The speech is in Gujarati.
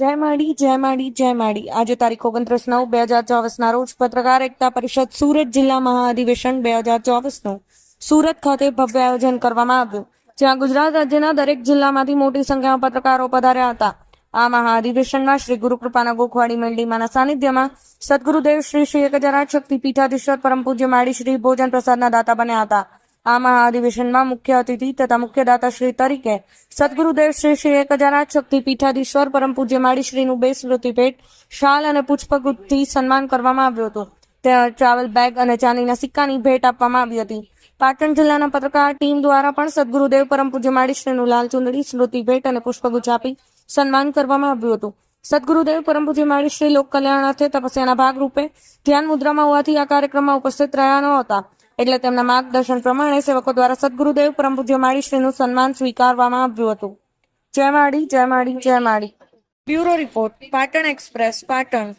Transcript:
જય માડી જય માડી જય માડી. આજે તારીખ ઓગણત્રીસ નવ, બે હજાર ચોવીસના રોજ પત્રકાર એકતા પરિષદ સુરત જિલ્લા મહાઅધિવેશન બે હજાર ચોવીસનું સુરત ખાતે ભવ્ય આયોજન કરવામાં આવ્યું. જ્યાં ગુજરાત રાજ્યના દરેક જિલ્લામાંથી મોટી સંખ્યામાં પત્રકારો પધાર્યા હતા. આ મહાઅધિવેશનમાં શ્રી ગુરુકૃપાના ગોખવાડી મેલડીમાના સાનિધ્યમાં સદગુરુદેવ શ્રી શ્રી એક હજાર આઠ શક્તિ પીઠાધીશ્વર પરમ પૂજ્ય માડી શ્રી ભોજન પ્રસાદના દાતા બન્યા હતા. આ મહાઅધિવેશનમાં મુખ્ય અતિથિ તથા મુખ્યદાતા શ્રી તરીકે સદગુરુદેવ શ્રી શ્રી એક હજાર આઠ શક્તિ પીઠાધીશ્વર પરમ પૂજ્ય માડી શ્રીનું બે સ્મૃતિ ભેટ શાલ અને પુષ્પગુથથી સન્માન કરવામાં આવ્યું હતું. ત્યાં ટ્રાવેલ બેગ અને ચાંદીના સિક્કાની ભેટ આપવામાં આવી હતી. પાટણ જિલ્લાના પત્રકાર ટીમ દ્વારા પણ સદગુરુદેવ પરમ પૂજ્ય માડી શ્રીનું લાલ ચુંદડી, સ્મૃતિ ભેટ અને પુષ્પગુચ્છ આપી સન્માન કરવામાં આવ્યું હતું. સદગુરુદેવ પરમ પૂજ્ય માડી શ્રી લોક કલ્યાણ અર્થે તપસ્યાના ભાગરૂપે ધ્યાન મુદ્રામાં હોવાથી આ કાર્યક્રમમાં ઉપસ્થિત રહ્યા ન હતા એટલે તેમના માર્ગદર્શન પ્રમાણે સેવકો દ્વારા સદગુરુદેવ પરમ પૂજ્ય માળીશ્રીનું સન્માન સ્વીકારવામાં આવ્યું હતું. જય માળી જય માળી જય માળી. Bureau report, Patan express, Patan.